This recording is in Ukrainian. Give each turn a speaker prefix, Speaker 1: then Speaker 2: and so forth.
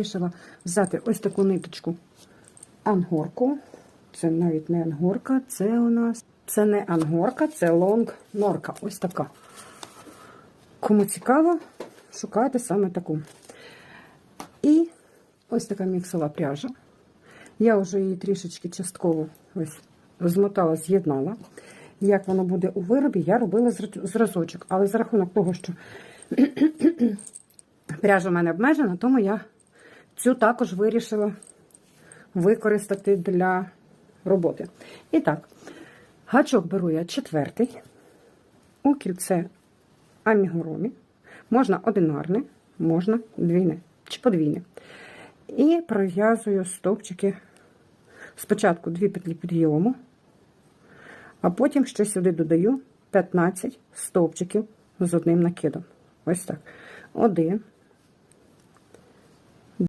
Speaker 1: Вирішила взяти ось таку ниточку ангорку. Це навіть не ангорка, це у нас. Це не ангорка, це лонг норка. Ось така. Кому цікаво, шукайте саме таку. І ось така міксова пряжа. Я вже її трішечки частково ось змотала, з'єднала. Як воно буде у виробі, я робила зразочок. Але за рахунок того, що пряжа в мене обмежена, тому я цю також вирішила використати для роботи. І так, гачок беру я четвертий, у кільце амігуромі. Можна одинарне, можна двійне чи подвійне. І пров'язую стовпчики спочатку дві петлі підйому, а потім ще сюди додаю 15 стовпчиків з одним накидом. Ось так. Один,